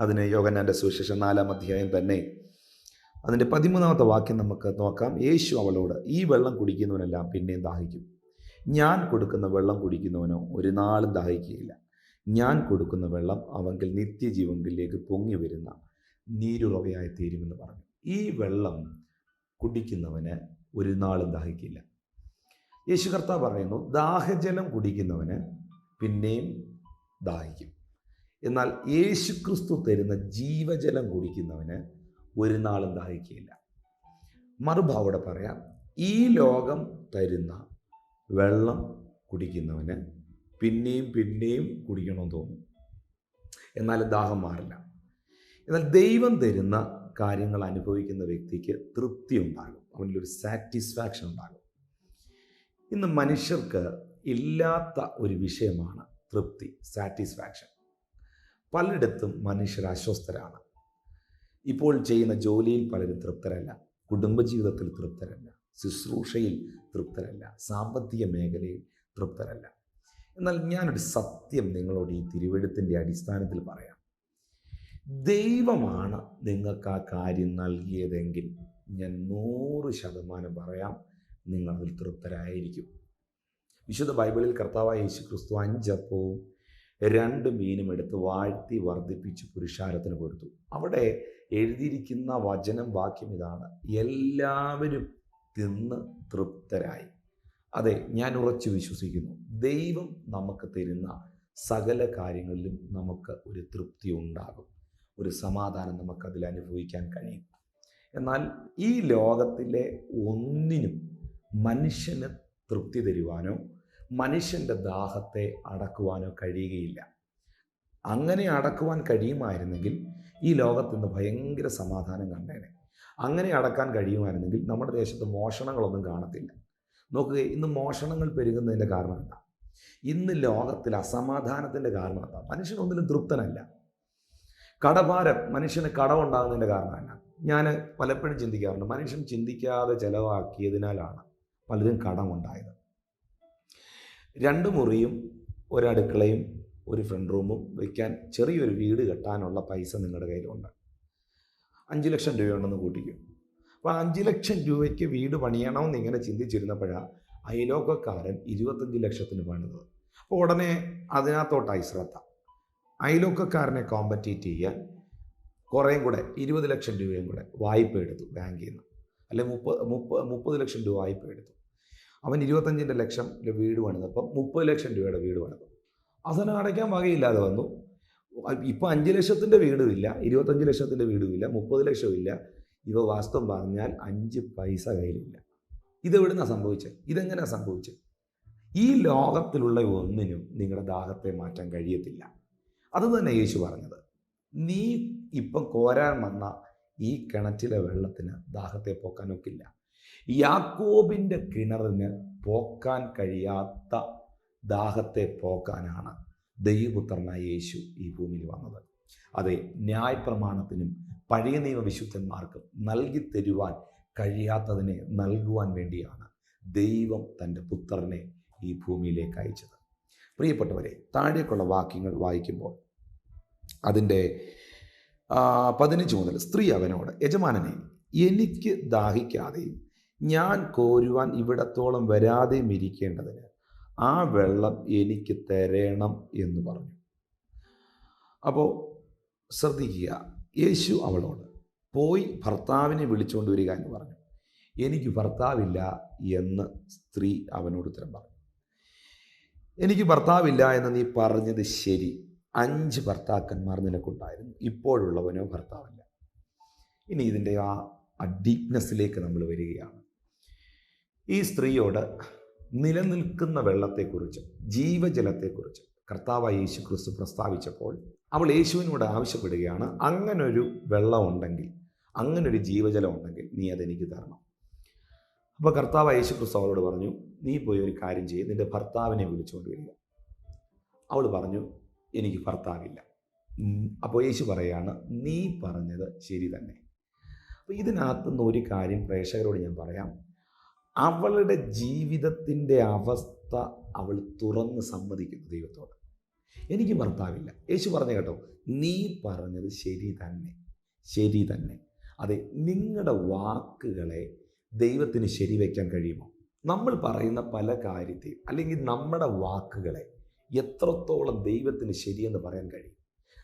അതിന് യോഗനാന്റെ സുവിശേഷം നാലാം അധ്യായം തന്നെ അതിന്റെ പതിമൂന്നാമത്തെ വാക്യം നമുക്ക് നോക്കാം. യേശു അവളോട് ഈ വെള്ളം കുടിക്കുന്നവനെല്ലാം പിന്നെയും ദാഹിക്കും. ഞാൻ കൊടുക്കുന്ന വെള്ളം കുടിക്കുന്നവനോ ഒരു നാളും ദാഹിക്കുകയില്ല. ഞാൻ കൊടുക്കുന്ന വെള്ളം അവങ്കിൽ നിത്യജീവങ്കിലേക്ക് പൊങ്ങി വരുന്ന നീരുറവയായി തീരുമെന്ന് പറഞ്ഞു. ഈ വെള്ളം കുടിക്കുന്നവന് ഒരു നാളും ദാഹിക്കില്ല യേശു കർത്താവ് പറയുന്നു ദാഹജലം കുടിക്കുന്നവന് പിന്നെയും ദാഹിക്കും. എന്നാൽ യേശുക്രിസ്തു തരുന്ന ജീവജലം കുടിക്കുന്നവന് ഒരു നാളും ദാഹിക്കുകയില്ല മറുഭാവോടെ പറയാം ഈ ലോകം തരുന്ന വെള്ളം കുടിക്കുന്നവന് പിന്നെയും പിന്നെയും കുടിക്കണമെന്ന് തോന്നും. എന്നാൽ ദാഹം മാറില്ല. എന്നാൽ ദൈവം തരുന്ന കാര്യങ്ങൾ അനുഭവിക്കുന്ന വ്യക്തിക്ക് തൃപ്തി ഉണ്ടാകും. അവനിലൊരു സാറ്റിസ്ഫാക്ഷൻ ഉണ്ടാകും. ഇന്ന് മനുഷ്യർക്ക് ഇല്ലാത്ത ഒരു വിഷയമാണ് തൃപ്തി സാറ്റിസ്ഫാക്ഷൻ. പലയിടത്തും മനുഷ്യർ അസ്വസ്ഥരാണ് ഇപ്പോൾ ചെയ്യുന്ന ജോലിയിൽ പലരും തൃപ്തരല്ല. കുടുംബജീവിതത്തിൽ തൃപ്തരല്ല. ശുശ്രൂഷയിൽ തൃപ്തരല്ല. സാമ്പത്തിക മേഖലയിൽ തൃപ്തരല്ല. എന്നാൽ ഞാനൊരു സത്യം നിങ്ങളോട് ഈ തിരുവഴുത്തിന്റെ അടിസ്ഥാനത്തിൽ പറയാം. ദൈവമാണ് നിങ്ങൾക്ക് ആ കാര്യം നൽകിയതെങ്കിൽ ഞാൻ നൂറ് ശതമാനം പറയാം നിങ്ങൾ അതിൽ തൃപ്തരായിരിക്കും. വിശുദ്ധ ബൈബിളിൽ കർത്താവായ യേശു ക്രിസ്തു അഞ്ചപ്പവും രണ്ട് മീനും എടുത്ത് വാഴ്ത്തി വർദ്ധിപ്പിച്ച് പുരുഷാരത്തിന് കൊടുത്തു. അവിടെ എഴുതിയിരിക്കുന്ന വചനം വാക്യം ഇതാണ്. എല്ലാവരും തിന്ന് തൃപ്തരായി. അതെ ഞാൻ ഉറച്ചു വിശ്വസിക്കുന്നു. ദൈവം നമുക്ക് തരുന്ന സകല കാര്യങ്ങളിലും നമുക്ക് ഒരു തൃപ്തി ഉണ്ടാകും. ഒരു സമാധാനം നമുക്കതിൽ അനുഭവിക്കാൻ കഴിയും. എന്നാൽ ഈ ലോകത്തിലെ ഒന്നിനും മനുഷ്യന് തൃപ്തി തരുവാനോ മനുഷ്യന്റെ ദാഹത്തെ അടക്കുവാനോ കഴിയുകയില്ല. അങ്ങനെ അടക്കുവാൻ കഴിയുമായിരുന്നെങ്കിൽ ഈ ലോകത്ത് നിന്ന് ഭയങ്കര സമാധാനം കണ്ടേനെ. അങ്ങനെ അടക്കാൻ കഴിയുമായിരുന്നെങ്കിൽ നമ്മുടെ ദേശത്ത് മോഷണങ്ങളൊന്നും കാണത്തില്ല. നോക്കുക ഇന്ന് മോഷണങ്ങൾ പെരുകുന്നതിന്റെ കാരണം എന്താ? ഇന്ന് ലോകത്തിൽ അസമാധാനത്തിന്റെ കാരണം എന്താ? മനുഷ്യനൊന്നിലും തൃപ്തനല്ല. കടഭാരം മനുഷ്യന് കടമുണ്ടാകുന്നതിന്റെ കാരണമല്ല ഞാൻ പലപ്പോഴും ചിന്തിക്കാറുണ്ട് മനുഷ്യൻ ചിന്തിക്കാതെ ചിലവാക്കിയതിനാലാണ് പലരും കടമുണ്ടായത്. രണ്ട് മുറിയും ഒരടുക്കളയും ഒരു ഫ്രണ്ട് റൂമും വയ്ക്കാൻ ചെറിയൊരു വീട് കെട്ടാനുള്ള പൈസ നിങ്ങളുടെ കയ്യിലുണ്ട്. അഞ്ച് ലക്ഷം രൂപയുണ്ടെന്ന് കൂട്ടിക്കും. അപ്പോൾ അഞ്ച് ലക്ഷം രൂപയ്ക്ക് വീട് പണിയണമെന്ന് ഇങ്ങനെ ചിന്തിച്ചിരുന്നപ്പോഴാണ് അയലോക്കക്കാരൻ ഇരുപത്തഞ്ച് ലക്ഷത്തിന് പണിതത്. അപ്പോൾ ഉടനെ അതിനകത്തോട്ടായി ശ്രദ്ധ അയലോക്കക്കാരനെ കോമ്പറ്റീറ്റ് ചെയ്യാൻ കുറേയും കൂടെ ഇരുപത് ലക്ഷം രൂപയും കൂടെ വായ്പ എടുത്തു ബാങ്കിൽ നിന്ന്. അല്ലെ മുപ്പത് മുപ്പത് മുപ്പത് ലക്ഷം രൂപ വായ്പ എടുത്തു. അവൻ ഇരുപത്തഞ്ചിന്റെ ലക്ഷം വീട് പണിതപ്പം മുപ്പത് ലക്ഷം രൂപയുടെ വീട് പണിതു അവസാനം അടയ്ക്കാൻ വകയില്ലാതെ വന്നു. ഇപ്പോൾ അഞ്ച് ലക്ഷത്തിന്റെ വീടുമില്ല ഇരുപത്തഞ്ച് ലക്ഷത്തിന്റെ വീടുമില്ല മുപ്പത് ലക്ഷമില്ല ഇവ വാസ്തവം പറഞ്ഞാൽ അഞ്ച് പൈസ കയ്യിലില്ല. ഇതെവിടുന്നാണ് സംഭവിച്ചത്? ഇതെങ്ങനെയാണ് സംഭവിച്ചത്? ഈ ലോകത്തിലുള്ള ഒന്നിനും നിങ്ങളുടെ ദാഹത്തെ മാറ്റാൻ കഴിയത്തില്ല. അത് തന്നെ യേശു പറഞ്ഞത്. നീ ഇപ്പം കോരാൻ വന്ന ഈ കിണറ്റിലെ വെള്ളത്തിന് ദാഹത്തെ പോക്കാൻ ഒക്കില്ല യാക്കോബിന്റെ കിണറിന് പോക്കാൻ കഴിയാത്ത ദാഹത്തെ പോക്കാനാണ് ദൈവപുത്രനായ യേശു ഈ ഭൂമിയിൽ വന്നത്. അതെ ന്യായപ്രമാണത്തിനും പഴയ നിയമ വിശുദ്ധന്മാർക്കും നൽകി തരുവാൻ കഴിയാത്തതിനെ നൽകുവാൻ വേണ്ടിയാണ് ദൈവം തന്റെ പുത്രനെ ഈ ഭൂമിയിലേക്ക് അയച്ചത്. പ്രിയപ്പെട്ടവരെ താഴേക്കുള്ള വാക്യങ്ങൾ വായിക്കുമ്പോൾ അതിന്റെ പതിനഞ്ച് മുതൽ സ്ത്രീ അവനോട് യജമാനനെ എനിക്ക് ദാഹിക്കാതെയും ഞാൻ കോരുവാൻ ഇവിടത്തോളം വരാതെയും ഇരിക്കേണ്ടതിന് ആ വെള്ളം എനിക്ക് തരണം എന്ന് പറഞ്ഞു. അപ്പോൾ ശ്രദ്ധിക്കുക യേശു അവളോട് പോയി ഭർത്താവിനെ വിളിച്ചുകൊണ്ട് വരിക എന്ന് പറഞ്ഞു. എനിക്ക് ഭർത്താവില്ല എന്ന് സ്ത്രീ അവനോട് ഉത്തരം പറഞ്ഞു. എനിക്ക് ഭർത്താവില്ല എന്ന് നീ പറഞ്ഞത് ശരി. അഞ്ച് ഭർത്താക്കന്മാർ നിനക്കുണ്ടായിരുന്നു. ഇപ്പോഴുള്ളവനോ ഭർത്താവില്ല. ഇനി ഇതിന്റെ ആ ആ ഡീപ്നെസ്സിലേക്ക് നമ്മൾ വരികയാണ്. ഈ സ്ത്രീയോട് നിലനിൽക്കുന്ന വെള്ളത്തെക്കുറിച്ച് ജീവജലത്തെക്കുറിച്ച് കർത്താവായ യേശു ക്രിസ്തു പ്രസ്താവിച്ചപ്പോൾ അവൾ യേശുവിനോട് ആവശ്യപ്പെടുകയാണ് അങ്ങനൊരു വെള്ളമുണ്ടെങ്കിൽ അങ്ങനൊരു ജീവജലം ഉണ്ടെങ്കിൽ നീ അതെനിക്ക് തരണം. അപ്പോൾ കർത്താവ് യേശു ക്രിസ്തു അവളോട് പറഞ്ഞു നീ പോയി ഒരു കാര്യം ചെയ്യും നിന്റെ ഭർത്താവിനെ വിളിച്ചുകൊണ്ട് വരിക. അവൾ പറഞ്ഞു എനിക്ക് ഭർത്താവില്ല. അപ്പോൾ യേശു പറയാണ് നീ പറഞ്ഞത് ശരി തന്നെ. അപ്പോൾ ഇതിനകത്തുനിന്ന് ഒരു കാര്യം പ്രേക്ഷകരോട് ഞാൻ പറയാം. അവളുടെ ജീവിതത്തിന്റെ അവസ്ഥ അവൾ തുറന്ന് സമ്മതിക്കുന്നു ദൈവത്തോട്. എനിക്ക് ഭർത്താവില്ല. യേശു പറഞ്ഞു കേട്ടോ നീ പറഞ്ഞത് ശരി തന്നെ ശരി തന്നെ. അതെ നിങ്ങളുടെ വാക്കുകളെ ദൈവത്തിന് ശരിവെക്കാൻ കഴിയുമോ? നമ്മൾ പറയുന്ന പല കാര്യത്തെയും അല്ലെങ്കിൽ നമ്മുടെ വാക്കുകളെ എത്രത്തോളം ദൈവത്തിന് ശരിയെന്ന് പറയാൻ കഴിയും?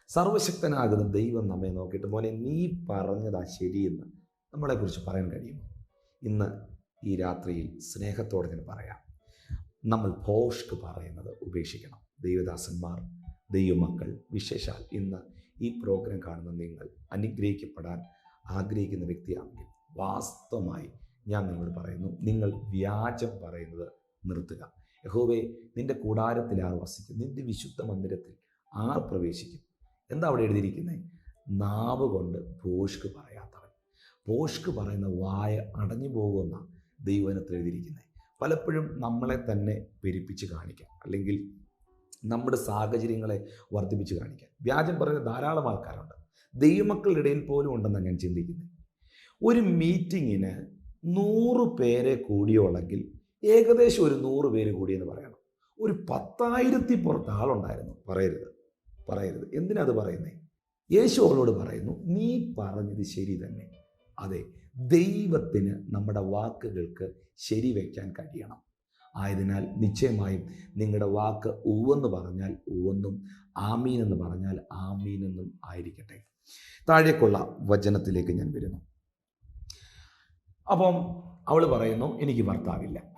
സർവശക്തനാകുന്ന ദൈവം നമ്മെ നോക്കിയിട്ട് മോനെ നീ പറഞ്ഞതാ ശരിയെന്ന് നമ്മളെക്കുറിച്ച് പറയാൻ കഴിയുമോ? ഇന്ന് ഈ രാത്രിയിൽ സ്നേഹത്തോടെ ഞാൻ പറയാം. നമ്മൾ ഭോഷ്ക്ക് പറയുന്നത് ഉപേക്ഷിക്കണം. ദൈവദാസന്മാർ ദൈവമക്കൾ വിശേഷാൽ ഇന്ന് ഈ പ്രോഗ്രാം കാണുന്ന നിങ്ങൾ അനുഗ്രഹിക്കപ്പെടാൻ ആഗ്രഹിക്കുന്ന വ്യക്തിയാണെങ്കിൽ വാസ്തവമായി ഞാൻ നിങ്ങളോട് പറയുന്നു നിങ്ങൾ വ്യാജം പറയുന്നത് നിർത്തുക. യഹോവേ നിന്റെ കൂടാരത്തിൽ ആർ വസിക്കും നിന്റെ വിശുദ്ധ മന്ദിരത്തിൽ ആർ പ്രവേശിക്കും. എന്താ അവിടെ എഴുതിയിരിക്കുന്നത് നാവ് കൊണ്ട് ഭോഷ്ക്ക് പറയാത്തവൻ. ഭോഷ്ക്ക് പറയുന്ന വായ അടഞ്ഞു പോകുന്ന ദൈവനത്തിൽ എഴുതിയിരിക്കുന്നത്. പലപ്പോഴും നമ്മളെ തന്നെ പെരുപ്പിച്ച് കാണിക്കാം. അല്ലെങ്കിൽ നമ്മുടെ സാഹചര്യങ്ങളെ വർദ്ധിപ്പിച്ച് കാണിക്കാം. വ്യാജം പറയുന്ന ധാരാളം ആൾക്കാരുണ്ട്. ദൈവമക്കളുടെ ഇടയിൽ പോലും ഉണ്ടെന്ന് ഞാൻ ചിന്തിക്കുന്നത്. ഒരു മീറ്റിങ്ങിന് നൂറ് പേരെ കൂടിയോളെങ്കിൽ ഏകദേശം ഒരു നൂറ് പേര് കൂടിയെന്ന് പറയണം. ഒരു പത്തായിരത്തി പുറത്ത് ആളുണ്ടായിരുന്നു. പറയരുത്. പറയരുത്. എന്തിനാ അത് പറയുന്നത് യേശു അവളോട് പറയുന്നു നീ പറഞ്ഞത് ശരി തന്നെ. അതെ ദൈവത്തിന് നമ്മുടെ വാക്കുകൾക്ക് ശരി വയ്ക്കാൻ കഴിയണം. ആയതിനാൽ നിശ്ചയമായും നിങ്ങളുടെ വാക്ക് ഉവെന്ന് പറഞ്ഞാൽ ഉവെന്നും ആമീൻ എന്ന് പറഞ്ഞാൽ ആമീൻ എന്നും ആയിരിക്കട്ടെ. താഴേക്കുള്ള വചനത്തിലേക്ക് ഞാൻ വരുന്നു. അപ്പം അവൾ പറയുന്നു എനിക്ക് ഭർത്താവില്ല.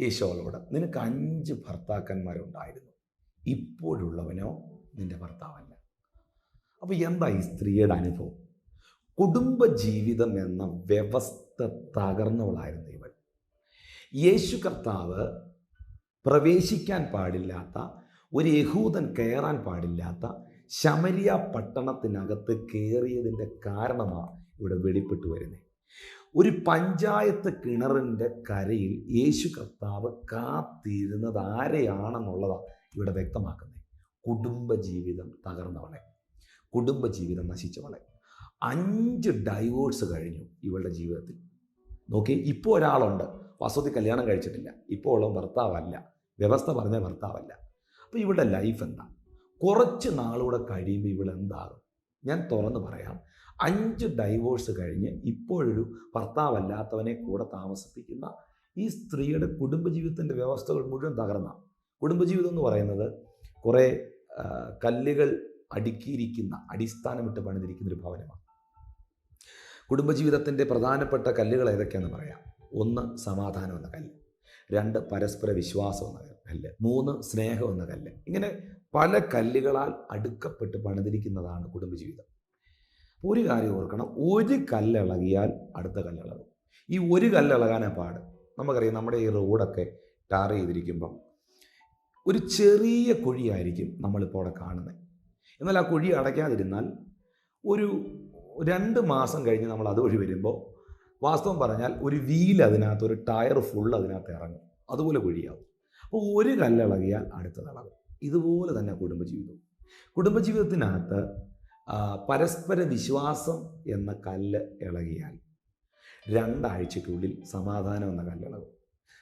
യേശു അവളോട് നിനക്ക് അഞ്ച് ഭർത്താക്കന്മാരുണ്ടായിരുന്നു. ഇപ്പോഴുള്ളവനോ നിന്റെ ഭർത്താവല്ല. അപ്പോൾ എന്താ ഈ സ്ത്രീയുടെ അനുഭവം? കുടുംബ ജീവിതം എന്ന വ്യവസ്ഥ തകർന്നവളായിരുന്നു ഇവൾ. യേശു കർത്താവ് പ്രവേശിക്കാൻ പാടില്ലാത്ത ഒരു യഹൂദൻ കയറാൻ പാടില്ലാത്ത ശമരിയ പട്ടണത്തിനകത്ത് കയറിയതിന്റെ കാരണമാണ് ഇവിടെ വെളിപ്പെട്ടു വരുന്നത്. ഒരു പഞ്ചായത്ത് കിണറിന്റെ കരയിൽ യേശു കർത്താവ് കാത്തിരുന്നത് ആരെയാണെന്നുള്ളതാണ് ഇവിടെ വ്യക്തമാക്കുന്നത്. കുടുംബജീവിതം തകർന്നവളെ. കുടുംബജീവിതം നശിച്ചവളെ. അഞ്ച് ഡൈവോഴ്സ് കഴിഞ്ഞു ഇവളുടെ ജീവിതത്തിൽ. നോക്കി ഇപ്പോൾ ഒരാളുണ്ട്. വാസ്തവത്തിൽ കല്യാണം കഴിച്ചിട്ടില്ല. ഇപ്പോൾ ഉള്ള ഭർത്താവല്ല. വ്യവസ്ഥ പറഞ്ഞ ഭർത്താവല്ല. അപ്പോൾ ഇവളുടെ ലൈഫ് എന്താ? കുറച്ച് നാളുകൂടെ കഴിയുമ്പോൾ ഇവൾ എന്താകും ഞാൻ തുറന്ന് പറയാം. അഞ്ച് ഡൈവോഴ്സ് കഴിഞ്ഞ് ഇപ്പോഴൊരു ഭർത്താവല്ലാത്തവനെ കൂടെ താമസിപ്പിക്കുന്ന ഈ സ്ത്രീയുടെ കുടുംബജീവിതത്തിന്റെ വ്യവസ്ഥകൾ മുഴുവൻ തകർന്ന. കുടുംബജീവിതം എന്ന് പറയുന്നത് കുറേ കല്ലുകൾ അടുക്കിയിരിക്കുന്ന അടിസ്ഥാനമിട്ട് പണിതിരിക്കുന്ന ഒരു ഭവനമാണ്. കുടുംബജീവിതത്തിന്റെ പ്രധാനപ്പെട്ട കല്ലുകൾ ഏതൊക്കെയാണെന്ന് പറയാം. ഒന്ന് സമാധാനം എന്ന കല്ല് രണ്ട് പരസ്പര വിശ്വാസം എന്ന കല്ല് മൂന്ന് സ്നേഹം എന്ന കല്ല്. ഇങ്ങനെ പല കല്ലുകളാൽ അടുക്കപ്പെട്ട് പണിതിരിക്കുന്നതാണ് കുടുംബജീവിതം. ഒരു കാര്യം ഓർക്കണം ഒരു കല്ലിളകിയാൽ അടുത്ത കല്ലിളകും. ഈ ഒരു കല്ലിളകാനേ പാട്. നമുക്കറിയാം നമ്മുടെ ഈ റോഡൊക്കെ ടാർ ചെയ്തിരിക്കുമ്പം ഒരു ചെറിയ കുഴിയായിരിക്കും നമ്മളിപ്പോൾ അവിടെ കാണുന്നത്. എന്നാൽ ആ കുഴി അടയ്ക്കാതിരുന്നാൽ ഒരു രണ്ട് മാസം കഴിഞ്ഞ് നമ്മൾ അതുവഴി വരുമ്പോൾ വാസ്തവം പറഞ്ഞാൽ ഒരു വീൽ അതിനകത്ത് ഒരു ടയർ ഫുൾ അതിനകത്ത് ഇറങ്ങും. അതുപോലെ കുഴിയാവും. അപ്പോൾ ഒരു കല്ലിളകിയാൽ അടുത്ത ഇളകും ഇതുപോലെ തന്നെ കുടുംബജീവിതം കുടുംബജീവിതത്തിനകത്ത് പരസ്പര വിശ്വാസം എന്ന കല്ല് ഇളകിയാൽ രണ്ടാഴ്ചയ്ക്കുള്ളിൽ സമാധാനം എന്ന കല്ലിളകും.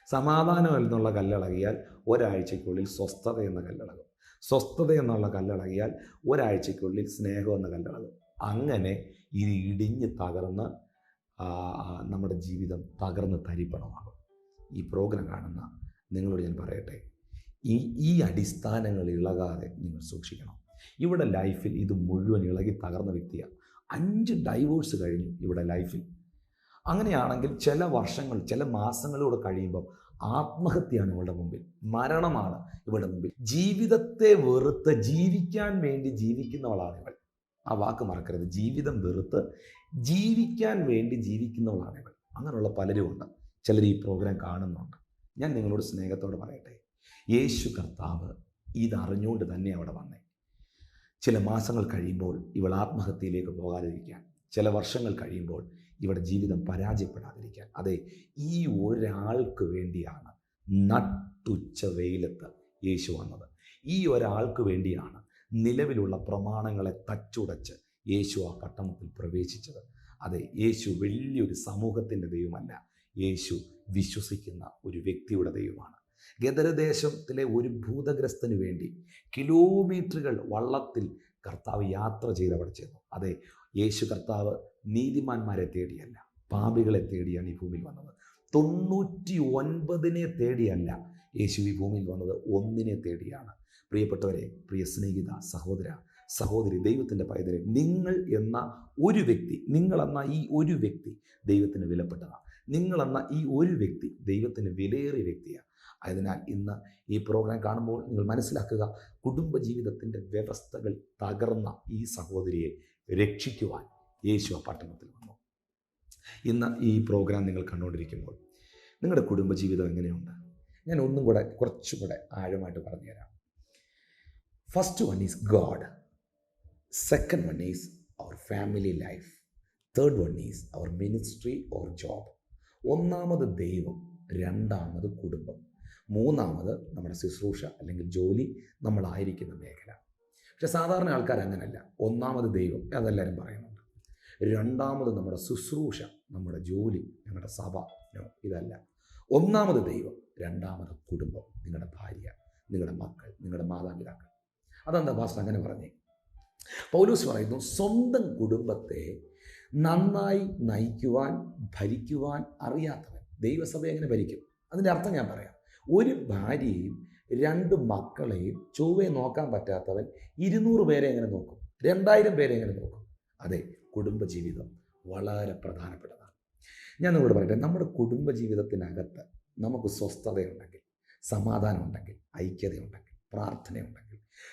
സമാധാനം എന്നുള്ള കല്ലിളകിയാൽ ഒരാഴ്ചയ്ക്കുള്ളിൽ സ്വസ്ഥത എന്ന കല്ലിളകും. സ്വസ്ഥത എന്നുള്ള കല്ലിളകിയാൽ ഒരാഴ്ചയ്ക്കുള്ളിൽ സ്നേഹം എന്ന കല്ലിളകും. അങ്ങനെ ഇത് ഇടിഞ്ഞ് തകർന്ന് നമ്മുടെ ജീവിതം തകർന്ന് തരിപ്പണമാകും. ഈ പ്രോഗ്രാം കാണുന്ന നിങ്ങളോട് ഞാൻ പറയട്ടെ. ഈ ഈ അടിസ്ഥാനങ്ങൾ ഇളകാതെ നിങ്ങൾ സൂക്ഷിക്കണം. ഇവിടെ ലൈഫിൽ ഇത് മുഴുവൻ ഇളകി തകർന്ന വ്യക്തിയാണ് അഞ്ച് ഡൈവോഴ്സ് കഴിഞ്ഞു ഇവിടെ ലൈഫിൽ അങ്ങനെയാണെങ്കിൽ ചില വർഷങ്ങൾ ചില മാസങ്ങളിലൂടെ കഴിയുമ്പം ആത്മഹത്യയാണ് ഇവളുടെ മുമ്പിൽ. മരണമാണ് ഇവളുടെ മുമ്പിൽ. ജീവിതത്തെ വെറുത്ത് ജീവിക്കാൻ വേണ്ടി ജീവിക്കുന്നവളാണ് ഇവൾ. ആ വാക്ക് മറക്കരുത്. ജീവിതം വെറുത്ത് ജീവിക്കാൻ വേണ്ടി ജീവിക്കുന്നവളാണ് ഇവൾ. അങ്ങനെയുള്ള പലരും ഉണ്ട്. ചിലർ ഈ പ്രോഗ്രാം കാണുന്നുണ്ട്. ഞാൻ നിങ്ങളോട് സ്നേഹത്തോട് പറയട്ടെ. യേശു കർത്താവ് ഇതറിഞ്ഞുകൊണ്ട് തന്നെ അവിടെ വന്നേ. ചില മാസങ്ങൾ കഴിയുമ്പോൾ ഇവൾ ആത്മഹത്യയിലേക്ക് പോകാതിരിക്കാൻ ചില വർഷങ്ങൾ കഴിയുമ്പോൾ ഇവിടെ ജീവിതം പരാജയപ്പെടാതിരിക്കാൻ. അതെ ഈ ഒരാൾക്ക് വേണ്ടിയാണ് നട്ടുച്ച വെയിലത്ത് യേശു വന്നത്. ഈ ഒരാൾക്ക് വേണ്ടിയാണ് നിലവിലുള്ള പ്രമാണങ്ങളെ തച്ചുടച്ച് യേശു ആ പട്ടണത്തിൽ പ്രവേശിച്ചത്. അതെ യേശു വലിയൊരു സമൂഹത്തിന്റെ ദൈവമല്ല. യേശു വിശ്വസിക്കുന്ന ഒരു വ്യക്തിയുടെ ദൈവമാണ്. ഗദരദേശത്തിലെ ഒരു ഭൂതഗ്രസ്തന് വേണ്ടി കിലോമീറ്ററുകൾ വള്ളത്തിൽ കർത്താവ് യാത്ര ചെയ്ത് അവിടെ അതെ യേശു കർത്താവ് നീതിമാന്മാരെ തേടിയല്ല. പാപികളെ തേടിയാണ് ഈ ഭൂമിയിൽ വന്നത്. തൊണ്ണൂറ്റി ഒൻപതിനെ തേടിയല്ല യേശു ഈ ഭൂമിയിൽ വന്നത്. ഒന്നിനെ തേടിയാണ്. പ്രിയപ്പെട്ടവരെ പ്രിയ സ്നേഹിത സഹോദര സഹോദരി ദൈവത്തിന്റെ പൈതലെ നിങ്ങൾ എന്ന ഒരു വ്യക്തി നിങ്ങളെന്ന ഈ ഒരു വ്യക്തി ദൈവത്തിന് വിലപ്പെട്ടതാണ് നിങ്ങളെന്ന ഈ ഒരു വ്യക്തി ദൈവത്തിന് വിലയേറിയ വ്യക്തിയാണ് അതിനാൽ ഇന്ന് ഈ പ്രോഗ്രാം കാണുമ്പോൾ നിങ്ങൾ മനസ്സിലാക്കുക കുടുംബജീവിതത്തിന്റെ വ്യവസ്ഥകൾ തകർന്ന ഈ സഹോദരിയെ രക്ഷിക്കുവാൻ യേശു ആ പട്ടണത്തിൽ വന്നു. ഇന്ന് ഈ പ്രോഗ്രാം നിങ്ങൾ കണ്ടുകൊണ്ടിരിക്കുമ്പോൾ നിങ്ങളുടെ കുടുംബജീവിതം എങ്ങനെയുണ്ട്? ഞാൻ ഒന്നും കൂടെ കുറച്ചുകൂടെ ആഴമായിട്ട് പറഞ്ഞുതരാം. First one is God second one is our family life third one is our ministry or job ഒന്നാമത് ദൈവം രണ്ടാമത് കുടുംബം. മൂന്നാമത് നമ്മുടെ ശുശ്രൂഷ അല്ലെങ്കിൽ ജോലി നമ്മളായിരിക്കുന്ന മേഖല. പക്ഷെ സാധാരണ ആൾക്കാർ അങ്ങനല്ല. ഒന്നാമത് ദൈവം അതെല്ലാവരും പറയുന്നുണ്ട്. രണ്ടാമത് നമ്മുടെ ശുശ്രൂഷ നമ്മുടെ ജോലി ഞങ്ങളുടെ സഭ. നോ ഇതല്ല. ഒന്നാമത് ദൈവം രണ്ടാമത് കുടുംബം. നിങ്ങളുടെ ഭാര്യ നിങ്ങളുടെ മക്കൾ നിങ്ങളുടെ മാതാപിതാക്കൾ. അതെന്താ പാസ്റ്റർ അങ്ങനെ പറഞ്ഞേ. പൗലൂസ് പറയുന്നു സ്വന്തം കുടുംബത്തെ നന്നായി നയിക്കുവാൻ ഭരിക്കുവാൻ അറിയാത്തവൻ. ദൈവസഭ എങ്ങനെ ഭരിക്കും? അതിന്റെ അർത്ഥം ഞാൻ പറയാം. ഒരു ഭാര്യയും രണ്ട് മക്കളെയും ചൊവ്വെ നോക്കാൻ പറ്റാത്തവൻ ഇരുന്നൂറ് പേരെ എങ്ങനെ നോക്കും? രണ്ടായിരം പേരെ എങ്ങനെ നോക്കും? അതെ കുടുംബജീവിതം വളരെ പ്രധാനപ്പെട്ടതാണ്. ഞാൻ നിങ്ങളോട് പറയട്ടെ നമ്മുടെ കുടുംബജീവിതത്തിനകത്ത് നമുക്ക് സ്വസ്ഥതയുണ്ടെങ്കിൽ സമാധാനമുണ്ടെങ്കിൽ ഐക്യതയുണ്ടെങ്കിൽ പ്രാർത്ഥനയുണ്ടെങ്കിൽ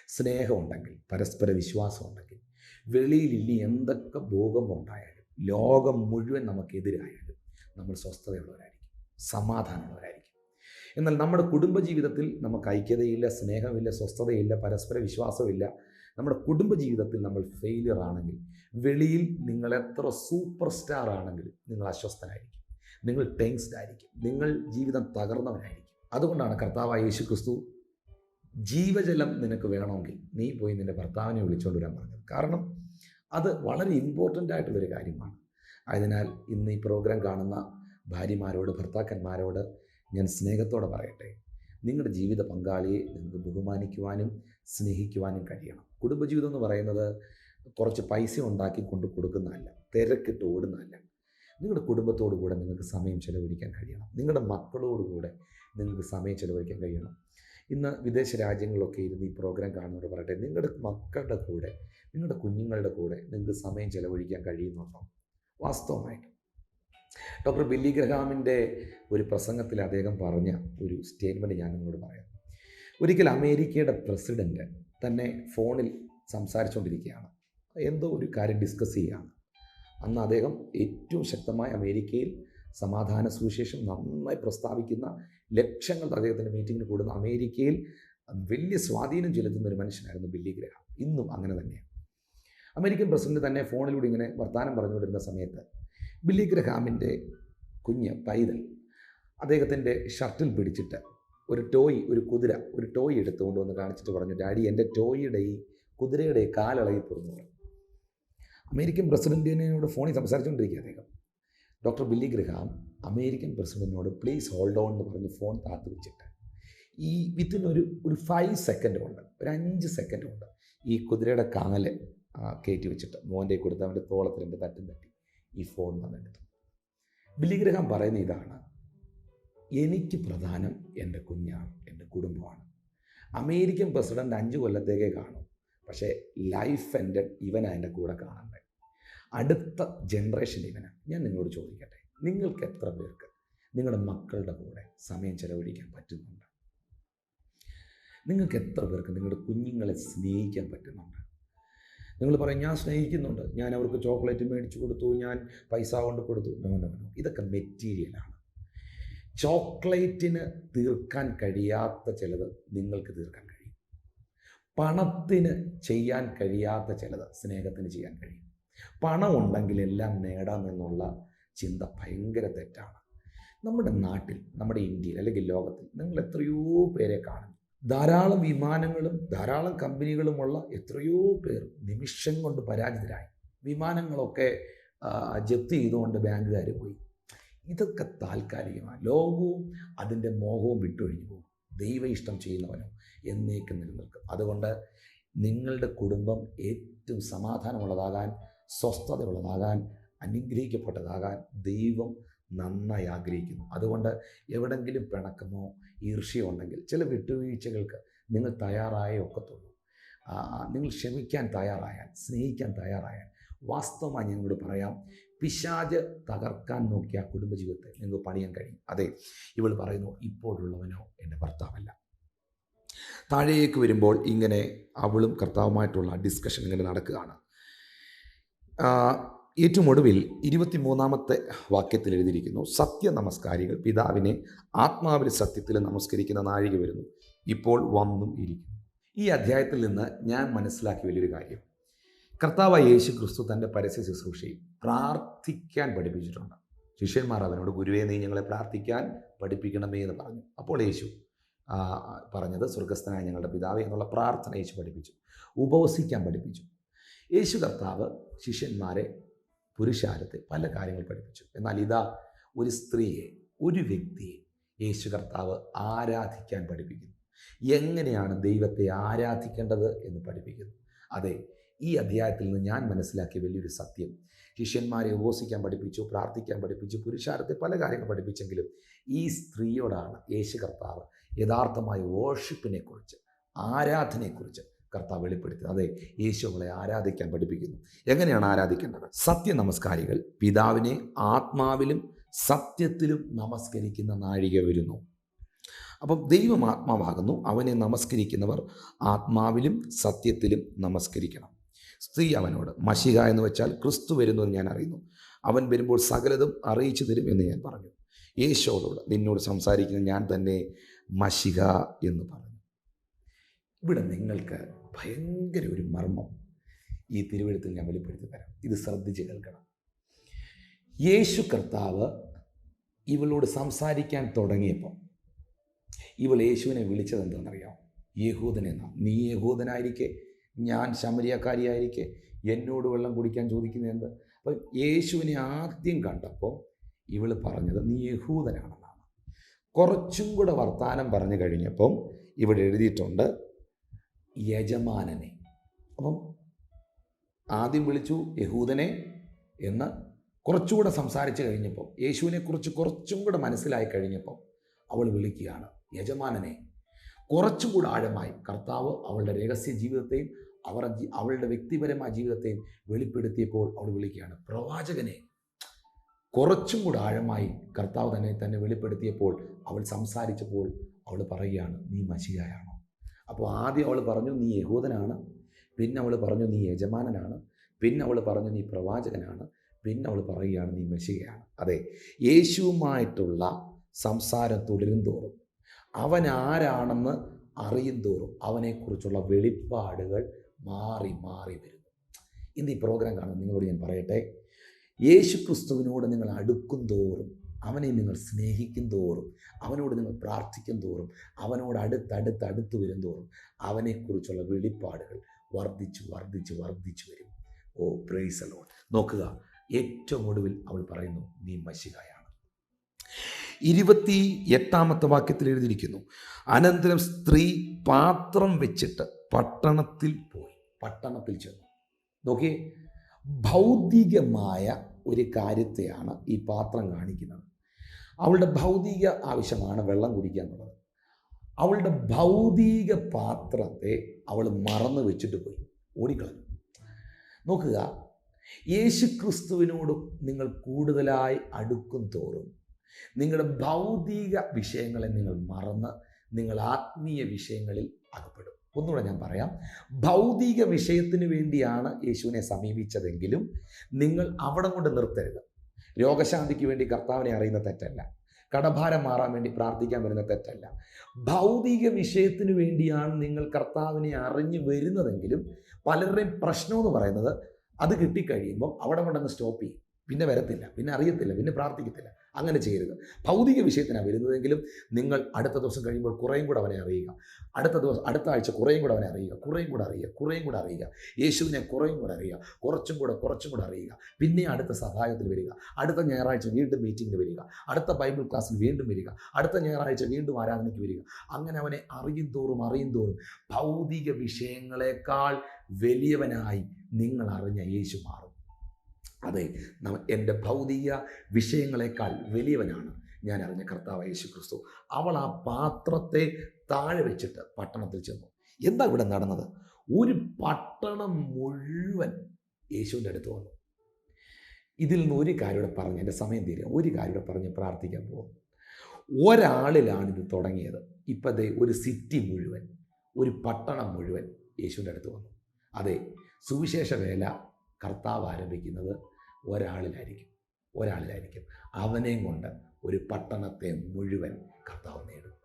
സ്നേഹമുണ്ടെങ്കിൽ പരസ്പര വിശ്വാസമുണ്ടെങ്കിൽ വെളിയിൽ ഇനി എന്തൊക്കെ ഭൂകമ്പം ഉണ്ടായാലും ലോകം മുഴുവൻ നമുക്കെതിരായാലും നമ്മൾ സ്വസ്ഥതയുള്ളവരായിരിക്കും സമാധാനമുള്ളവരായിരിക്കും. എന്നാൽ നമ്മുടെ കുടുംബജീവിതത്തിൽ നമുക്ക് ഐക്യതയില്ല സ്നേഹമില്ല സ്വസ്ഥതയില്ല പരസ്പര വിശ്വാസമില്ല. നമ്മുടെ കുടുംബജീവിതത്തിൽ നമ്മൾ ഫെയിലിയർ ആണെങ്കിൽ വെളിയിൽ നിങ്ങൾ എത്ര സൂപ്പർ സ്റ്റാർ ആണെങ്കിലും നിങ്ങൾ അസ്വസ്ഥനായിരിക്കും. നിങ്ങൾ ടെൻസ്ഡ് ആയിരിക്കും. നിങ്ങൾ ജീവിതം തകർന്നവനായിരിക്കും. അതുകൊണ്ടാണ് കർത്താവായ യേശു ക്രിസ്തു ജീവജലം നിനക്ക് വേണമെങ്കിൽ നീ പോയി നിന്റെ ഭർത്താവിനെ വിളിച്ചുകൊണ്ട് വരാൻ പറഞ്ഞത്. കാരണം അത് വളരെ ഇമ്പോർട്ടന്റ് ആയിട്ടുള്ളൊരു കാര്യമാണ്. ആയതിനാൽ ഇന്ന് ഈ പ്രോഗ്രാം കാണുന്ന ഭാര്യമാരോട് ഭർത്താക്കന്മാരോട് ഞാൻ സ്നേഹത്തോടെ പറയട്ടെ. നിങ്ങളുടെ ജീവിത പങ്കാളിയെ നിങ്ങൾക്ക് ബഹുമാനിക്കുവാനും സ്നേഹിക്കുവാനും കഴിയണം. കുടുംബജീവിതം എന്ന് പറയുന്നത് കുറച്ച് പൈസ ഉണ്ടാക്കി കൊണ്ട് കൊടുക്കുന്നതല്ല തിരക്കിട്ട് ഓടുന്നതല്ല നിങ്ങളുടെ കുടുംബത്തോടു കൂടെ നിങ്ങൾക്ക് സമയം ചെലവഴിക്കാൻ കഴിയണം. നിങ്ങളുടെ മക്കളോടുകൂടെ നിങ്ങൾക്ക് സമയം ചെലവഴിക്കാൻ കഴിയണം. ഇന്ന് വിദേശ രാജ്യങ്ങളിലൊക്കെ ഇരുന്ന് ഈ പ്രോഗ്രാം കാണുന്നവർ പറയട്ടെ നിങ്ങളുടെ മക്കളുടെ കൂടെ നിങ്ങളുടെ കുഞ്ഞുങ്ങളുടെ കൂടെ നിങ്ങൾക്ക് സമയം ചെലവഴിക്കാൻ കഴിയുന്നുണ്ടോ? വാസ്തവമായിട്ട്. ഡോക്ടർ ബില്ലി ഗ്രഹാമിന്റെ ഒരു പ്രസംഗത്തിൽ അദ്ദേഹം പറഞ്ഞ ഒരു സ്റ്റേറ്റ്മെന്റ് ഞാൻ നിങ്ങളോട് പറയാം. ഒരിക്കൽ അമേരിക്കയുടെ പ്രസിഡന്റ് തന്നെ ഫോണിൽ സംസാരിച്ചുകൊണ്ടിരിക്കുകയാണ് എന്തോ ഒരു കാര്യം ഡിസ്കസ് ചെയ്യുകയാണ്. അന്ന് അദ്ദേഹം ഏറ്റവും ശക്തമായ അമേരിക്കയിൽ സമാധാന സുവിശേഷം നന്നായി പ്രസ്താവിക്കുന്ന ലക്ഷങ്ങൾ അദ്ദേഹത്തിന്റെ മീറ്റിങ്ങിന് കൂടുന്ന അമേരിക്കയിൽ വലിയ സ്വാധീനം ചെലുത്തുന്ന ഒരു മനുഷ്യനായിരുന്നു ബില്ലി ഗ്രഹാം. ഇന്നും അങ്ങനെ തന്നെയാണ് അമേരിക്കൻ പ്രസിഡന്റ് തന്നെ ഫോണിലൂടെ ഇങ്ങനെ വർത്തമാനം പറഞ്ഞുകൊണ്ടിരുന്ന സമയത്ത് ബില്ലി ഗ്രഹാമിന്റെ കുഞ്ഞ് പൈതൽ അദ്ദേഹത്തിന്റെ ഷർട്ടിൽ പിടിച്ചിട്ട് ഒരു ടോയ് ഒരു കുതിര ഒരു ടോയ് എടുത്തുകൊണ്ട് വന്ന് കാണിച്ചിട്ട് പറഞ്ഞു ഡാഡി എന്റെ ടോയിയുടെ ഈ കുതിരയുടെ കാലളകി പറഞ്ഞു അമേരിക്കൻ പ്രസിഡന്റിനോട് ഫോണിൽ സംസാരിച്ചുകൊണ്ടിരിക്കുക അദ്ദേഹം. ഡോക്ടർ ബില്ലി ഗ്രഹാം അമേരിക്കൻ പ്രസിഡന്റിനോട് പ്ലീസ് ഹോൾഡ് ഓൺ എന്ന് പറഞ്ഞ് ഫോൺ താത്തു വെച്ചിട്ട്. ഈ വിത്തിൻ ഒരു ഒരു ഫൈവ് സെക്കൻഡ് കൊണ്ട് ഒരു അഞ്ച് സെക്കൻഡ് കൊണ്ട് ഈ കുതിരയുടെ കാൽ കയറ്റി വെച്ചിട്ട്. മോന്റെ കൊടുത്ത് അവന്റെ തോളത്തിൽ എന്റെ തട്ടും തട്ടി. ഈ ഫോൺ വന്നെടുത്തു. ബില്ലി ഗ്രഹാം പറയുന്ന ഇതാണ്. എനിക്ക് പ്രധാനം എന്റെ കുഞ്ഞാണ് എന്റെ കുടുംബമാണ്. അമേരിക്കൻ പ്രസിഡന്റ് അഞ്ച് കൊല്ലത്തേക്കേ കാണും. പക്ഷേ ലൈഫ് എന്റെ ഇവനാ എന്റെ കൂടെ കാണണ്ടേ? അടുത്ത ജനറേഷൻ ഇവനാണ് ഞാൻ നിങ്ങളോട് ചോദിക്കട്ടെ നിങ്ങൾക്ക് എത്ര പേർക്ക് നിങ്ങളുടെ മക്കളുടെ കൂടെ സമയം ചെലവഴിക്കാൻ പറ്റുന്നുണ്ട്? നിങ്ങൾക്ക് എത്ര പേർക്ക് നിങ്ങളുടെ കുഞ്ഞുങ്ങളെ സ്നേഹിക്കാൻ പറ്റുന്നുണ്ട്? നിങ്ങൾ പറയും ഞാൻ സ്നേഹിക്കുന്നുണ്ട്. ഞാൻ അവർക്ക് ചോക്ലേറ്റ് മേടിച്ചു കൊടുത്തു. ഞാൻ പൈസ കൊണ്ട് കൊടുത്തു. നോ നോ ഇതൊക്കെ മെറ്റീരിയലാണ് ചോക്ലേറ്റിന് തീർക്കാൻ കഴിയാത്ത ചിലത് നിങ്ങൾക്ക് തീർക്കാൻ കഴിയും. പണത്തിന് ചെയ്യാൻ കഴിയാത്ത ചിലത് സ്നേഹത്തിന് ചെയ്യാൻ കഴിയും. പണം ഉണ്ടെങ്കിൽ എല്ലാം നേടാമെന്നുള്ള ചിന്ത ഭയങ്കര തെറ്റാണ്. നമ്മുടെ നാട്ടിൽ നമ്മുടെ ഇന്ത്യയിൽ അല്ലെങ്കിൽ ലോകത്തിൽ നിങ്ങൾ എത്രയോ പേരെ കാണും ധാരാളം വിമാനങ്ങളും ധാരാളം കമ്പനികളുമുള്ള എത്രയോ പേർ നിമിഷം കൊണ്ട് പരാജിതരായി. വിമാനങ്ങളൊക്കെ ജപ്തി ചെയ്തുകൊണ്ട് ബാങ്കുകാർ പോയി. ഇതൊക്കെ താൽക്കാലികമാണ്. ലോകവും അതിന്റെ മോഹവും വിട്ടൊഴിഞ്ഞു പോകും. ദൈവ ഇഷ്ടം ചെയ്യുന്നവനോ എന്നേക്കും നിലനിൽക്കും. അതുകൊണ്ട് നിങ്ങളുടെ കുടുംബം ഏറ്റവും സമാധാനമുള്ളതാകാൻ സ്വസ്ഥതയുള്ളതാകാൻ അനുഗ്രഹിക്കപ്പെട്ടതാകാൻ ദൈവം നന്നായി ആഗ്രഹിക്കുന്നു. അതുകൊണ്ട് എവിടെങ്കിലും പിണക്കമോ ഈർഷ്യോ ഉണ്ടെങ്കിൽ ചില വിട്ടുവീഴ്ചകൾക്ക് നിങ്ങൾ തയ്യാറായേ ഒക്കത്തുള്ളൂ. നിങ്ങൾ ക്ഷമിക്കാൻ തയ്യാറായാൽ സ്നേഹിക്കാൻ തയ്യാറായാൽ വാസ്തവമായി ഞങ്ങളോട് പറയാം പിശാജ് തകർക്കാൻ നോക്കിയ കുടുംബജീവിതത്തെ നിങ്ങൾക്ക് പണിയാൻ കഴിയും. അതെ ഇവൾ പറയുന്നു ഇപ്പോഴുള്ളവനോ എന്റെ ഭർത്താവല്ല. താഴേക്ക് വരുമ്പോൾ ഇങ്ങനെ അവളും കർത്താവുമായിട്ടുള്ള ഡിസ്കഷൻ ഇങ്ങനെ നടക്കുകയാണ്. ഏറ്റവും ഒടുവിൽ ഇരുപത്തിമൂന്നാമത്തെ വാക്യത്തിൽ എഴുതിയിരിക്കുന്നു സത്യ നമസ്കാരികൾ പിതാവിനെ ആത്മാവിൽ സത്യത്തിൽ നമസ്കരിക്കുന്ന നാഴിക വരുന്നു ഇപ്പോൾ വന്നും ഇരിക്കുന്നു. ഈ അധ്യായത്തിൽ നിന്ന് ഞാൻ മനസ്സിലാക്കിയ വലിയൊരു കാര്യം. കർത്താവ് യേശു ക്രിസ്തു തന്റെ പരസ്യ ശുശ്രൂഷയിൽ പ്രാർത്ഥിക്കാൻ പഠിപ്പിച്ചിട്ടുണ്ട്. ശിഷ്യന്മാർ അവനോട് ഗുരുവേ നീ ഞങ്ങളെ പ്രാർത്ഥിക്കാൻ പഠിപ്പിക്കണമേ എന്ന് പറഞ്ഞു. അപ്പോൾ യേശു പറഞ്ഞത് സ്വർഗസ്ഥനായ ഞങ്ങളുടെ പിതാവേ എന്നുള്ള പ്രാർത്ഥന യേശു പഠിപ്പിച്ചു ഉപവസിക്കാൻ പഠിപ്പിച്ചു. യേശു കർത്താവ് ശിഷ്യന്മാരെ പുരുഷാരത്തെ പല കാര്യങ്ങൾ പഠിപ്പിച്ചു. എന്നാൽ ഇതാ ഒരു സ്ത്രീയെ ഒരു വ്യക്തിയെ യേശു കർത്താവ് ആരാധിക്കാൻ പഠിപ്പിക്കുന്നു. എങ്ങനെയാണ് ദൈവത്തെ ആരാധിക്കേണ്ടത് എന്ന് പഠിപ്പിക്കുന്നു. അതെ ഈ അധ്യായത്തിൽ നിന്ന് ഞാൻ മനസ്സിലാക്കിയ വലിയൊരു സത്യം. ശിഷ്യന്മാരെ ഉപസിക്കാൻ പഠിപ്പിച്ചു പ്രാർത്ഥിക്കാൻ പഠിപ്പിച്ചു പുരുഷാരത്തെ പല കാര്യങ്ങൾ പഠിപ്പിച്ചെങ്കിലും ഈ സ്ത്രീയോടാണ് യേശു കർത്താവ് യഥാർത്ഥമായ വേർഷിപ്പിനെക്കുറിച്ച് ആരാധനയെക്കുറിച്ച് കർത്താവ് വെളിപ്പെടുത്തി അതെ യേശു ആരാധിക്കാൻ പഠിപ്പിക്കുന്നു. എങ്ങനെയാണ് ആരാധിക്കേണ്ടത്? സത്യ നമസ്കാരികൾ പിതാവിനെ ആത്മാവിലും സത്യത്തിലും നമസ്കരിക്കുന്ന നാഴിക വരുന്നു. അപ്പം ദൈവം ആത്മാവാകുന്നു. അവനെ നമസ്കരിക്കുന്നവർ ആത്മാവിലും സത്യത്തിലും നമസ്കരിക്കണം. സ്ത്രീ അവനോട് മഷിക എന്ന് വെച്ചാൽ ക്രിസ്തു വരുന്നു എന്ന് ഞാൻ അറിയുന്നു. അവൻ വരുമ്പോൾ സകലതും അറിയിച്ചു തരും എന്ന് ഞാൻ പറഞ്ഞു. യേശോടോട് നിന്നോട് സംസാരിക്കുന്ന ഞാൻ തന്നെ മഷിക എന്ന് പറഞ്ഞു. ഇവിടെ നിങ്ങൾക്ക് ഭയങ്കര ഒരു മർമ്മം ഈ തിരുവഴുത്തിൽ ഞാൻ വെളിപ്പെടുത്തി തരാം. ഇത് ശ്രദ്ധിച്ച് കേൾക്കണം. യേശു കർത്താവ് ഇവളോട് സംസാരിക്കാൻ തുടങ്ങിയപ്പോൾ ഇവൾ യേശുവിനെ വിളിച്ചത് എന്താണെന്നറിയാം യഹൂദനെ നാം യഹൂദനായിരിക്കെ ഞാൻ ശമരിയക്കാരിയായിരിക്കെ എന്നോട് വെള്ളം കുടിക്കാൻ ചോദിക്കുന്നത് എന്ത്? അപ്പം യേശുവിനെ ആദ്യം കണ്ടപ്പോൾ ഇവൾ പറഞ്ഞത് നീ യഹൂദനാണെന്നാണ്. കുറച്ചും കൂടെ വർത്താനം പറഞ്ഞു കഴിഞ്ഞപ്പം ഇവിടെ എഴുതിയിട്ടുണ്ട് യജമാനനെ. അപ്പം ആദ്യം വിളിച്ചു യഹൂദനെ എന്ന് കുറച്ചുകൂടെ സംസാരിച്ചു കഴിഞ്ഞപ്പോൾ യേശുവിനെക്കുറിച്ച് കുറച്ചും കൂടെ മനസ്സിലായി കഴിഞ്ഞപ്പോൾ അവൾ വിളിക്കുകയാണ് യജമാനനെ. കുറച്ചും കൂടെ ആഴമായി കർത്താവ് അവളുടെ രഹസ്യ ജീവിതത്തെയും അവർ അവളുടെ വ്യക്തിപരമായ ജീവിതത്തെയും വെളിപ്പെടുത്തിയപ്പോൾ അവൾ വിളിക്കുകയാണ് പ്രവാചകനെ. കുറച്ചും കൂടെ ആഴമായി കർത്താവ് തന്നെ തന്നെ വെളിപ്പെടുത്തിയപ്പോൾ അവൾ സംസാരിച്ചപ്പോൾ അവൾ പറയുകയാണ് നീ മഷിയായാണോ അപ്പോൾ ആദ്യം അവൾ പറഞ്ഞു നീ യഹൂദനാണ്. പിന്നെ അവൾ പറഞ്ഞു നീ യജമാനനാണ്. പിന്നെ അവൾ പറഞ്ഞു നീ പ്രവാചകനാണ്. പിന്നെ അവൾ പറയുകയാണ് നീ മെഷികയാണ് അതെ യേശുവുമായിട്ടുള്ള സംസാരം തുടരും തോറും അവൻ ആരാണെന്ന് അറിയും തോറും അവനെക്കുറിച്ചുള്ള വെളിപ്പാടുകൾ മാറി മാറി വരുന്നു ഇന്ന് ഈ പ്രോഗ്രാം കാണാൻ നിങ്ങളോട് ഞാൻ പറയട്ടെ യേശു ക്രിസ്തുവിനോട് നിങ്ങൾ അടുക്കും തോറും അവനെ നിങ്ങൾ സ്നേഹിക്കും തോറും അവനോട് നിങ്ങൾ പ്രാർത്ഥിക്കും തോറും അവനോട് അടുത്തടുത്ത് അടുത്ത് വരും തോറും അവനെക്കുറിച്ചുള്ള വെളിപ്പാടുകൾ വർദ്ധിച്ചു വർദ്ധിച്ചു വർദ്ധിച്ചു വരും. ഓ പ്രൈസലോൺ നോക്കുക ഏറ്റവും ഒടുവിൽ അവൾ പറയുന്നു നീ മഷികായാണ് ഇരുപത്തി എട്ടാമത്തെ വാക്യത്തിൽ എഴുതിയിരിക്കുന്നു അനന്തരം സ്ത്രീ പാത്രം വെച്ചിട്ട് പട്ടണത്തിൽ പോയി. പട്ടണത്തിൽ ചെന്നു. നോക്കിയേ ഭൗതികമായ ഒരു കാര്യത്തെയാണ് ഈ പാത്രം കാണിക്കുന്നത്. അവളുടെ ഭൗതിക ആവശ്യമാണ് വെള്ളം കുടിക്കുക എന്നുള്ളത്. അവളുടെ ഭൗതിക പാത്രത്തെ അവൾ മറന്നു വെച്ചിട്ട് പോയി. ഓടിക്കളഞ്ഞു. നോക്കുക യേശു ക്രിസ്തുവിനോട് നിങ്ങൾ കൂടുതലായി അടുക്കും തോറും നിങ്ങളുടെ ഭൗതിക വിഷയങ്ങളെ നിങ്ങൾ മറന്ന് നിങ്ങൾ ആത്മീയ വിഷയങ്ങളിൽ അകപ്പെടും. ഒന്നുകൂടെ ഞാൻ പറയാം. ഭൗതിക വിഷയത്തിന് വേണ്ടിയാണ് യേശുവിനെ സമീപിച്ചതെങ്കിലും നിങ്ങൾ അവിടെ കൊണ്ട് നിർത്തരുത്. രോഗശാന്തിക്ക് വേണ്ടി കർത്താവിനെ അറിയുന്ന തെറ്റല്ല. കടഭാരം മാറാൻ വേണ്ടി പ്രാർത്ഥിക്കാൻ വരുന്ന തെറ്റല്ല. ഭൗതിക വിഷയത്തിന് വേണ്ടിയാണ് നിങ്ങൾ കർത്താവിനെ അറിഞ്ഞു വരുന്നതെങ്കിലും പലരുടെയും പ്രശ്നം എന്ന് പറയുന്നത് അത് കിട്ടിക്കഴിയുമ്പോൾ അവിടെ കൊണ്ടങ്ങ് സ്റ്റോപ്പ് ചെയ്യും. പിന്നെ വരത്തില്ല പിന്നെ അറിയത്തില്ല പിന്നെ പ്രാർത്ഥിക്കത്തില്ല. അങ്ങനെ ചെയ്യരുത്. ഭൗതിക വിഷയത്തിനാണ് വരുന്നതെങ്കിലും നിങ്ങൾ അടുത്ത ദിവസം കഴിയുമ്പോൾ കുറേയും കൂടെ അവനെ അറിയുക. അടുത്ത ദിവസം അടുത്ത ആഴ്ച കുറേയും കൂടെ അവനെ അറിയുക കുറേയും കൂടെ അറിയുക കുറേയും കൂടെ അറിയുക. യേശുവിനെ കുറേയും കൂടെ അറിയുക കുറച്ചും കൂടെ കുറച്ചും കൂടെ അറിയുക. പിന്നെ അടുത്ത സഹായത്തിൽ വരിക. അടുത്ത ഞായറാഴ്ച വീണ്ടും മീറ്റിങ്ങിന് വരിക. അടുത്ത ബൈബിൾ ക്ലാസ്സിൽ വീണ്ടും വരിക. അടുത്ത ഞായറാഴ്ച വീണ്ടും ആരാധനയ്ക്ക് വരിക. അങ്ങനെ അവനെ അറിയും തോറും അറിയും തോറും ഭൗതിക വിഷയങ്ങളെക്കാൾ വലിയവനായി നിങ്ങൾ അറിഞ്ഞ യേശു മാറും. അതെ എന്റെ ഭൗതിക വിഷയങ്ങളെക്കാൾ വലിയവനാണ്. ഞാൻ അറിഞ്ഞ കർത്താവ് യേശു ക്രിസ്തു അവൾ ആ പാത്രത്തെ താഴെ വെച്ചിട്ട് പട്ടണത്തിൽ ചെന്നു. എന്താ ഇവിടെ നടന്നത്? ഒരു പട്ടണം മുഴുവൻ യേശുവിന്റെ അടുത്ത് വന്നു. ഇതിൽ നിന്ന് ഒരു കാര്യം കൂടെ പറഞ്ഞ് എന്റെ സമയം തീരുക ഒരു കാര്യം കൂടെ പറഞ്ഞ് പ്രാർത്ഥിക്കാൻ പോകും ഒരാളിലാണ് ഇത് തുടങ്ങിയത്. ഇപ്പം ദേ ഒരു സിറ്റി മുഴുവൻ ഒരു പട്ടണം മുഴുവൻ യേശുവിന്റെ അടുത്ത് വന്നു. അതെ സുവിശേഷ വേല കർത്താവ് ആരംഭിക്കുന്നത് ഒരാളിലായിരിക്കും ഒരാളിലായിരിക്കും. അവനെയും കൊണ്ട് ഒരു പട്ടണത്തെ മുഴുവൻ കർത്താവ് നേടും.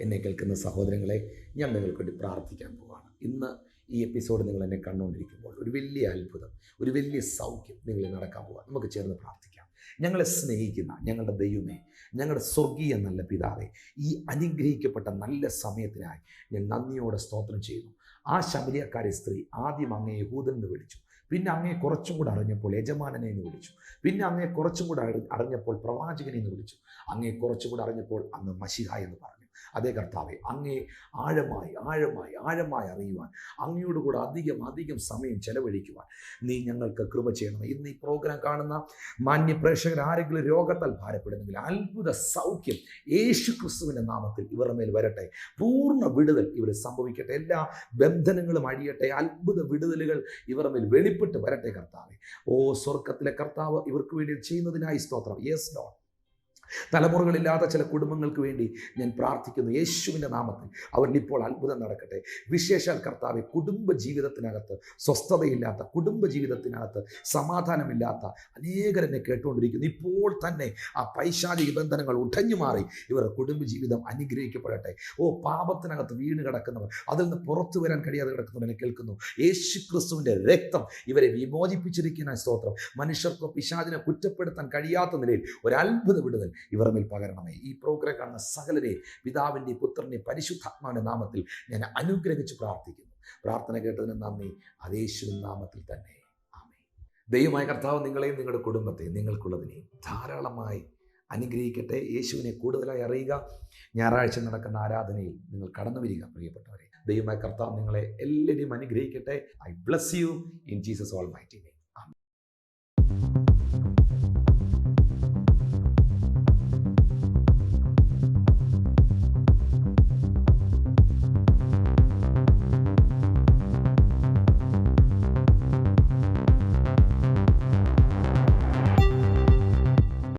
എന്നെ കേൾക്കുന്ന സഹോദരങ്ങളെ ഞാൻ നിങ്ങൾക്ക് വേണ്ടി പ്രാർത്ഥിക്കാൻ പോവാണ്. ഇന്ന് ഈ എപ്പിസോഡ് നിങ്ങൾ എന്നെ കണ്ടുകൊണ്ടിരിക്കുമ്പോൾ ഒരു വലിയ അത്ഭുതം ഒരു വലിയ സൗഖ്യം നിങ്ങളിൽ നടക്കാൻ പോവാം. നമുക്ക് ചേർന്ന് പ്രാർത്ഥിക്കാം. ഞങ്ങളെ സ്നേഹിക്കുന്ന ഞങ്ങളുടെ ദൈവമേ ഞങ്ങളുടെ സ്വർഗീയ നല്ല പിതാവേ ഈ അനുഗ്രഹിക്കപ്പെട്ട നല്ല സമയത്തിനായി ഞാൻ നന്ദിയോടെ സ്തോത്രം ചെയ്യുന്നു. ആ ശബരിയക്കാരി സ്ത്രീ ആദ്യം അങ്ങേ യഹൂദൻ വിളിച്ചു. പിന്നെ അങ്ങേ കുറച്ചും കൂടെ അറിഞ്ഞപ്പോൾ യജമാനനെ എന്ന് വിളിച്ചു. പിന്നെ അങ്ങേ കുറച്ചും കൂടെ അറി- അറിഞ്ഞപ്പോൾ പ്രവാചകനെ എന്ന് വിളിച്ചു. അങ്ങേ കുറച്ചും കൂടെ അറിഞ്ഞപ്പോൾ അങ്ങ് മഷിഹ എന്ന് പറഞ്ഞു. അതേ കർത്താവെ അങ്ങേ ആഴമായി ആഴമായി ആഴമായി അറിയുവാൻ അങ്ങയോട് കൂടെ അധികം അധികം സമയം ചെലവഴിക്കുവാൻ നീ ഞങ്ങൾക്ക് കൃപ ചെയ്യണം ഇന്ന് ഈ പ്രോഗ്രാം കാണുന്ന മാന്യ പ്രേക്ഷകർ ആരെങ്കിലും രോഗത്താൽ ഭാരപ്പെടുന്നെങ്കിൽ അത്ഭുത സൗഖ്യം യേശു ക്രിസ്തുവിന്റെ നാമത്തിൽ ഇവരുടെ മേൽ വരട്ടെ. പൂർണ വിടുതൽ ഇവർ സംഭവിക്കട്ടെ. എല്ലാ ബന്ധനങ്ങളും അഴിയട്ടെ. അത്ഭുത വിടുതലുകൾ ഇവരുടെ മേൽ വെളിപ്പെട്ട് വരട്ടെ കർത്താവെ. ഓ സ്വർഗത്തിലെ കർത്താവ് ഇവർക്ക് വേണ്ടി ചെയ്യുന്നതിനായി സ്തോത്രം. യെസ് ലോ തലമുറകളില്ലാത്ത ചില കുടുംബങ്ങൾക്ക് വേണ്ടി ഞാൻ പ്രാർത്ഥിക്കുന്നു. യേശുവിന്റെ നാമത്തിൽ അവരിൽ ഇപ്പോൾ അത്ഭുതം നടക്കട്ടെ. വിശേഷാൽ കർത്താവെ കുടുംബ ജീവിതത്തിനകത്ത് സ്വസ്ഥതയില്ലാത്ത കുടുംബ ജീവിതത്തിനകത്ത് സമാധാനമില്ലാത്ത അനേകരെന്നെ കേട്ടുകൊണ്ടിരിക്കുന്നു. ഇപ്പോൾ തന്നെ ആ പൈശാചിക ബന്ധനങ്ങൾ ഉടഞ്ഞു മാറി ഇവരുടെ കുടുംബ ജീവിതം അനുഗ്രഹിക്കപ്പെടട്ടെ. ഓ പാപത്തിനകത്ത് വീണ് കിടക്കുന്നവർ അതിൽ നിന്ന് പുറത്തു വരാൻ കഴിയാതെ കിടക്കുന്നവരെ കേൾക്കുന്നു. യേശു ക്രിസ്തുവിന്റെ രക്തം ഇവരെ വിമോചിപ്പിച്ചിരിക്കുന്ന സ്തോത്രം. മനുഷ്യർക്കോ പിശാചിനെ കുറ്റപ്പെടുത്താൻ കഴിയാത്ത നിലയിൽ ഒരു വിടുതൽ ഇവരുടെ മേൽ പകരണമേ. ഈ പ്രോഗ്രാം കാണുന്ന സകലരെ പിതാവിന്റെ പുത്രന്റെ പരിശുദ്ധാത്മാവിന്റെ നാമത്തിൽ ഞാൻ അനുഗ്രഹിച്ച് പ്രാർത്ഥിക്കുന്നു. പ്രാർത്ഥന കേട്ടതിന് നന്ദി. അതേശുവിൻ നാമത്തിൽ തന്നെ. ആമേ ദൈവമായ കർത്താവ് നിങ്ങളെയും നിങ്ങളുടെ കുടുംബത്തെയും നിങ്ങൾക്കുള്ളതിനെയും ധാരാളമായി അനുഗ്രഹിക്കട്ടെ. യേശുവിനെ കൂടുതലായി അറിയുക. ഞായറാഴ്ച നടക്കുന്ന ആരാധനയിൽ നിങ്ങൾ കടന്നു വരിക പ്രിയപ്പെട്ടവരെ. ദൈവമായ കർത്താവ് നിങ്ങളെ എല്ലാവരെയും അനുഗ്രഹിക്കട്ടെ. I bless you in Jesus almighty